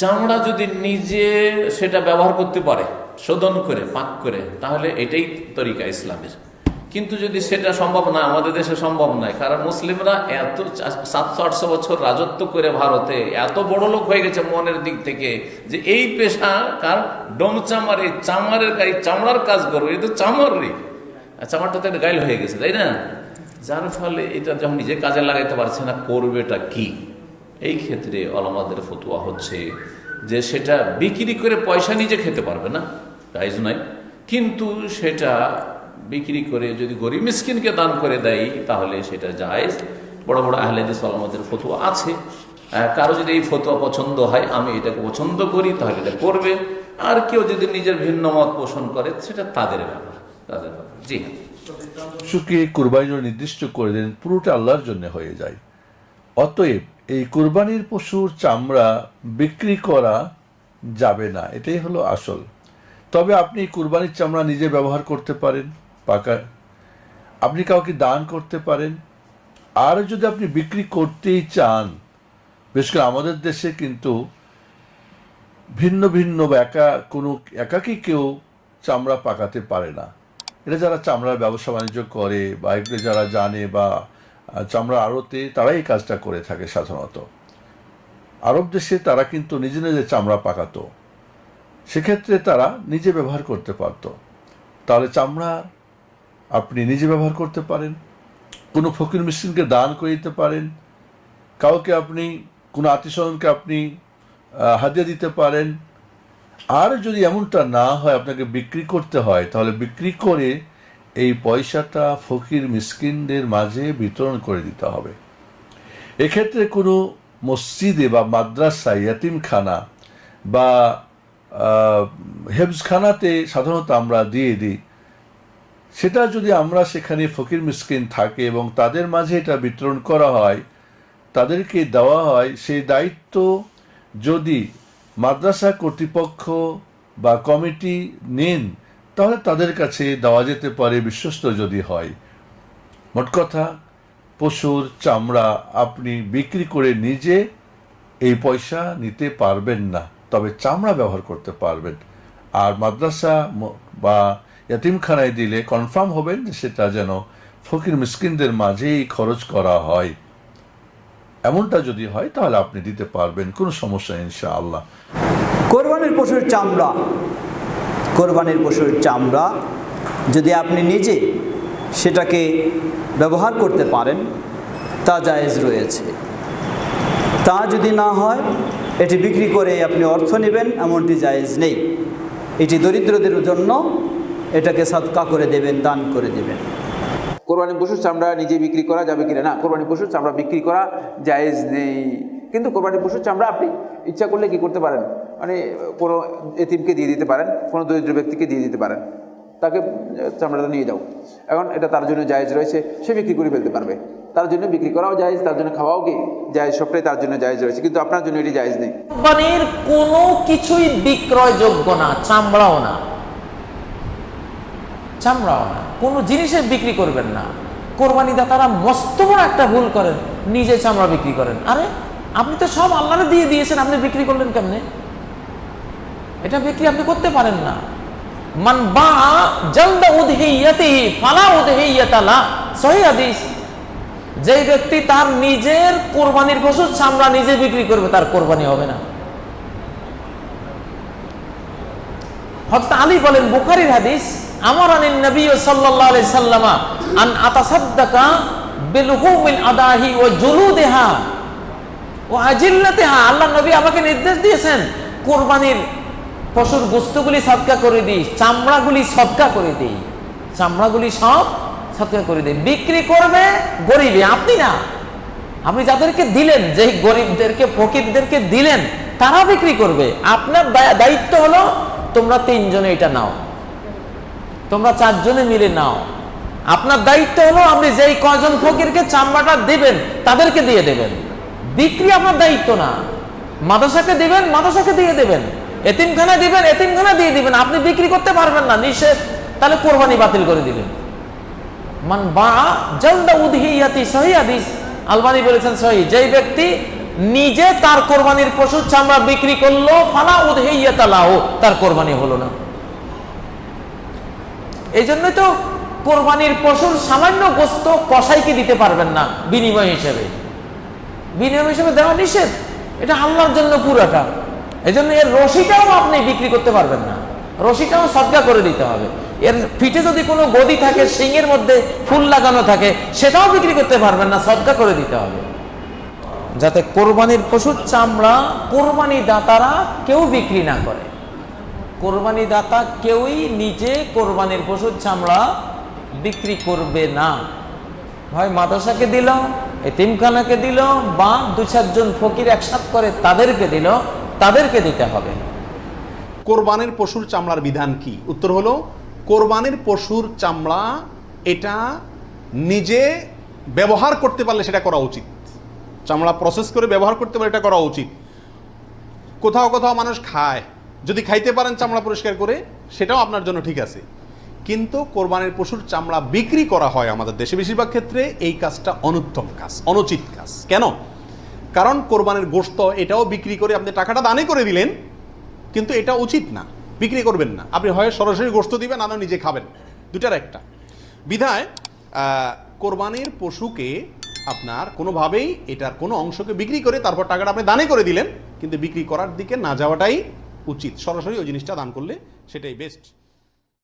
চামড়া যদি নিজে সেটা ব্যবহার করতে পারে, শোধন করে, পাক করে, তাহলে এটাই তরিকা ইসলামের। কিন্তু যদি সেটা সম্ভব না, আমাদের দেশে সম্ভব নয়, কারণ মুসলিমরা এত সাতশো, আটশো বছর রাজত্ব করে ভারতে, এত বড় লোক হয়ে গেছে মনের দিক থেকে, যে এই পেশা কার? ডোম চামার এই চামারের এই চামড়ার কাজ করবে এই তো চামড়ারই আর চামড়াটা তো গাইল হয়ে গেছে, তাই না? যার ফলে এটা যখন নিজে কাজে লাগাইতে পারছে না, করবেটা কি? এই ক্ষেত্রে অলমাদের ফতুয়া হচ্ছে যে সেটা বিক্রি করে পয়সা নিজে খেতে পারবে না প্রাইজ নয় কিন্তু সেটা বিক্রি করে যদি গরিব মিসকিনকে দান করে দেয়, তাহলে সেটা জায়েজ। বড় বড় আহলেদিস অলমাদের ফতুয়া আছে। কারও যদি এই ফতুয়া পছন্দ হয়, আমি এটাকে পছন্দ করি, তাহলে এটা করবে। আর কেউ যদি নিজের ভিন্ন মত পোষণ করে, সেটা তাদের ব্যাপার তাদের ব্যাপার। জি হ্যাঁ। পশুকে কুরবানির নির্দিষ্ট করে দেন, পুরোটা আল্লাহর জন্য হয়ে যায়। অতএব এই কুরবানির পশুর চামড়া বিক্রি করা যাবে না, এটাই হলো আসল। তবে আপনি কুরবানির চামড়া নিজে ব্যবহার করতে পারেন, পাকা। আপনি কাউকে দান করতে পারেন। আর যদি আপনি বিক্রি করতেই চান, বিশেষ করে আমাদের দেশে কিন্তু ভিন্ন ভিন্ন বা একা, কোনো একাকি কেউ চামড়া পাকাতে পারে না। এটা যারা চামড়ার ব্যবসা বাণিজ্য করে বা এগুলো যারা জানে বা চামড়া আড়তে তারাই এই কাজটা করে থাকে সাধারণত। আরব দেশে তারা কিন্তু নিজে নিজে চামড়া পাকাতো। সেক্ষেত্রে তারা নিজে ব্যবহার করতে পারত। তাহলে চামড়া আপনি নিজে ব্যবহার করতে পারেন, কোনো ফকির মিসকিনকে দান করে দিতে পারেন, কাউকে আপনি, কোনো আত্মীয়স্বজনকে আপনি হাদিয়া দিতে পারেন। আর যদি এমনটা না হয়, আপনাকে বিক্রি করতে হয়, তাহলে বিক্রি করে এই পয়সাটা ফকির মিসকিনদের মাঝে বিতরণ করে দিতে হবে। এক্ষেত্রে কোনো মসজিদে বা মাদ্রাসায় ইয়াতিমখানা বা হেফজখানাতে সাধারণত আমরা দিয়ে দিই। সেটা যদি আমরা সেখানে ফকির মিসকিন থাকে এবং তাদের মাঝে এটা বিতরণ করা হয়, তাদেরকে দেওয়া হয়, সেই দায়িত্ব যদি মাদ্রাসা কর্তৃপক্ষ বা কমিটি নেন তাহলে তাদের কাছে দেওয়া যেতে পারে বিশ্বস্ত যদি হয়। মোট কথা, পশুর চামড়া আপনি বিক্রি করে নিজে এই পয়সা নিতে পারবেন না, তবে চামড়া ব্যবহার করতে পারবেন। আর মাদ্রাসা বা ইয়াতিমখানায় দিলে কনফার্ম হবেন যে সেটা যেন ফকির মিসকিনদের মাঝেই খরচ করা হয়। এমনটা যদি হয়, তাহলে আপনি দিতে পারবেন, কোনো সমস্যা নেই ইনশাআল্লাহ। কোরবানির পশুর চামড়া। কোরবানির পশুর চামড়া যদি আপনি নিজে সেটাকে ব্যবহার করতে পারেন, তা জায়েজ রয়েছে। তা যদি না হয়, এটি বিক্রি করে আপনি অর্থ নেবেন, এমনটি জায়েজ নেই। এটি দরিদ্রদের জন্য এটাকে সৎকা করে দেবেন, দান করে দেবেন। কোরবানি পশুর চামড়া নিজে বিক্রি করা যাবে কিনা? না, কোরবানি পশুর চামড়া বিক্রি করা জায়েজ নেই। কিন্তু কোরবানি পশুর চামড়া আপনি ইচ্ছা করলে কি করতে পারেন? মানে কোনো এতিমকে দিয়ে দিতে পারেন, কোনো দরিদ্র ব্যক্তিকে দিয়ে দিতে পারেন। তাকে চামড়াটা নিয়ে যাও। এখন এটা তার জন্য জায়েজ রয়েছে, সে বিক্রি করে ফেলতে পারবে। তার জন্য বিক্রি করাও জায়েজ, তার জন্য খাওয়াও কি জায়েজ, সবটাই তার জন্য জায়েজ রয়েছে। কিন্তু আপনার জন্য এটি জায়েজ নেই। কোরবানির কোনো কিছুই বিক্রয়যোগ্য না, চামড়াও না। চামড়াও না। কোনো জিনিসের বিক্রি করবেন না। কোরবানি দাতারা মস্ত বড় একটা ভুল করেন, নিজে চামড়া বিক্রি করেন। আরে, আপনি তো সব আল্লাহরে দিয়ে দিয়েছেন, আপনি বিক্রি করলেন কেমনে? এটা বিক্রি আপনি করতে পারেন না। মান বা জলদা উদহিয়াতিহি ফালা উদহিয়াতা লা। সহিহ হাদিস। যেই ব্যক্তি তার নিজের কোরবানির পশু চামড়া নিজে বিক্রি করবে, তার কোরবানি হবে না। হযরত আলী বলেন, বুখারীর হাদিস আমার আনিন নবী সাল্লাল্লাহু আলাইহি সাল্লামা আন আতাসাদ্দাকা বিলহুমিল আদাহি ওয়া জুলুদিহা ওয়া আজিল্লাতিহা। আল্লাহ নবী আমাকে নির্দেশ দিয়েছেন, কোরবানির পশুর গোস্তগুলি সদকা করে দিই, চামড়াগুলি সদকা করে দিই। চামড়াগুলি সব সদকা করে দিই। বিক্রি করবে গরিবে, আপনি না। আপনি যাদেরকে দিলেন যে গরিবদেরকে, ফকিরদেরকে দিলেন, তারা বিক্রি করবে। আপনার দায়িত্ব হলো, তোমরা তিনজনে এটা নাও। তোমরা চারজনে মিলে নাও। আপনার দায়িত্ব হলো, আপনি যেই কয়জন ফকিরকে চামড়াটা দিবেন, তাদেরকে দিয়ে দেবেন। বিক্রি আপনার দায়িত্ব না। মাদ্রাসাকে দিবেন, মাদ্রাসাকে দিয়ে দেবেন। এতিমখানা দিবেন, এতিমখানা দিয়ে দিবেন, আপনি বিক্রি করতে পারবেন না, নিষেধ। তাহলে কোরবানি বাতিল করে দিবেন। মান বা জলদা উদহিয়াতি সহি আলবানি বলেছেন সহি, যেই ব্যক্তি নিজে তার কোরবানির পশুর চামড়া বিক্রি করল, ফালা উদহেইয়া তালাও তার কোরবানি হলো না। এই জন্যই তো কোরবানির পশুর সামান্য গোস্ত কসাইকে দিতে পারবেন না, বিনিময় হিসেবে। বিনিময় হিসেবে দেওয়া নিষেধ। এটা আল্লাহর জন্য পুরাটা। এই জন্য এর রশিটাও আপনি বিক্রি করতে পারবেন না। রশিটাও সদ্গা করে দিতে হবে। এর পিঠে যদি কোনো গদি থাকে, শিঙের মধ্যে ফুল লাগানো থাকে, সেটাও বিক্রি করতে পারবেন না, সদ্গা করে দিতে হবে। যাতে কোরবানির পশুর চামড়া কোরবানি দাতারা কেউ বিক্রি না করে। কোরবানি দাতা কেউই নিজে কোরবানির পশুর চামড়া বিক্রি করবে না। হয় মাদ্রাসাকে দিল, এতিমখানাকে দিল, বা দু চারজন ফকির একসাথ করে তাদেরকে দিল তাদেরকে দিতে হবে। কোরবানির পশুর চামড়ার বিধান কি? উত্তর হলো, কোরবানির পশুর চামড়া এটা নিজে ব্যবহার করতে পারলে সেটা করা উচিত। চামড়া প্রসেস করে ব্যবহার করতে পারলে এটা করা উচিত। কোথাও কোথাও মানুষ খায়, যদি খাইতে পারেন চামড়া পরিষ্কার করে, সেটাও আপনার জন্য ঠিক আছে। কিন্তু কোরবানির পশুর চামড়া বিক্রি করা হয় আমাদের দেশে বেশিরভাগ ক্ষেত্রে এই কাজটা অনুত্তম কাজ, অনুচিত কাজ। কেন? কারণ কোরবানের গোশত এটাও বিক্রি করে আপনি টাকাটা দানে করে দিলেন, কিন্তু এটা উচিত না। বিক্রি করবেন না। আপনি হয় সরাসরি গোস্ত দিবেন আনা নিজে খাবেন। দুটার একটা। বিধায় কোরবানির পশুকে আপনার কোনোভাবেই এটার কোনো অংশকে বিক্রি করে তারপর টাকাটা আপনি দানে করে দিলেন, কিন্তু বিক্রি করার দিকে না যাওয়াটাই উচিত। সরাসরি ওই জিনিসটা দান করলে সেটাই বেস্ট